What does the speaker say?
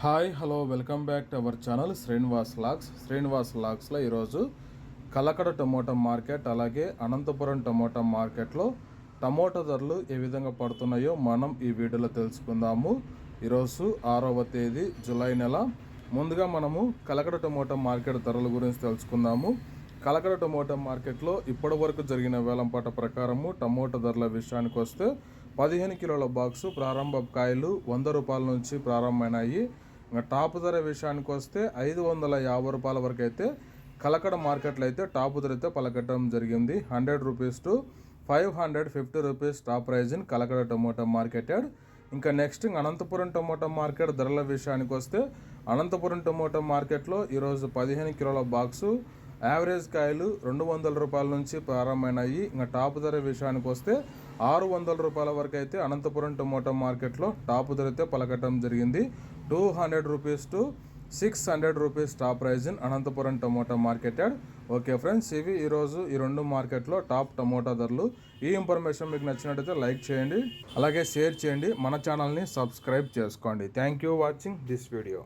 Hi hello welcome back to our channel Srinivas lakhs. Srinivas లాక్స్లో ఈరోజు Kalakada tomato market అలాగే Anantapuram tomato మార్కెట్లో టమోటా ధరలు ఏ విధంగా పడుతున్నాయో మనం ఈ వీడియోలో తెలుసుకుందాము. ఈరోజు ఆరవ తేదీ జూలై నెల. ముందుగా మనము కలకడ టమోటా మార్కెట్ ధరల గురించి తెలుసుకుందాము. కలకడ టమోటా మార్కెట్లో ఇప్పటి వరకు జరిగిన వేలంపాట ప్రకారము టమోటా ధరల విషయానికి వస్తే పదిహేను కిలోల బాక్సు ప్రారంభ కాయలు వంద రూపాయల నుంచి ప్రారంభమైనాయి. ఇంకా టాప్ ధర విషయానికి వస్తే ఐదు వందల యాభై రూపాయల వరకు అయితే కలకడ మార్కెట్లో అయితే టాప్ ధర అయితే పలకటం జరిగింది. Hundred rupees to five hundred fifty rupees top prize in Kalakada tomato market ఇంకా నెక్స్ట్ అనంతపురం టొమాటో మార్కెట్ ధరల విషయానికి వస్తే అనంతపురం టొమాటో మార్కెట్లో ఈరోజు పదిహేను కిలోల బాక్సు యావరేజ్ కాయలు రెండు వందల రూపాయల నుంచి ప్రారంభమైనాయి. ఇంకా టాప్ ధర విషయానికి వస్తే ఆరు వందల రూపాయల వరకు అయితే అనంతపురం టొమాటో మార్కెట్లో టాప్ ధర అయితే పలకటం జరిగింది. Two hundred rupees to six hundred rupees top price in Anantapuram tomato yard. Okay friends ఇవి ఈరోజు ఈ రెండు మార్కెట్లో టాప్ టమోటా ధరలు. ఈ ఇన్ఫర్మేషన్ మీకు నచ్చినట్టయితే లైక్ చేయండి. అలాగే షేర్ చేయండి. మన ఛానల్ని సబ్స్క్రైబ్ చేసుకోండి. Thank you watching this video.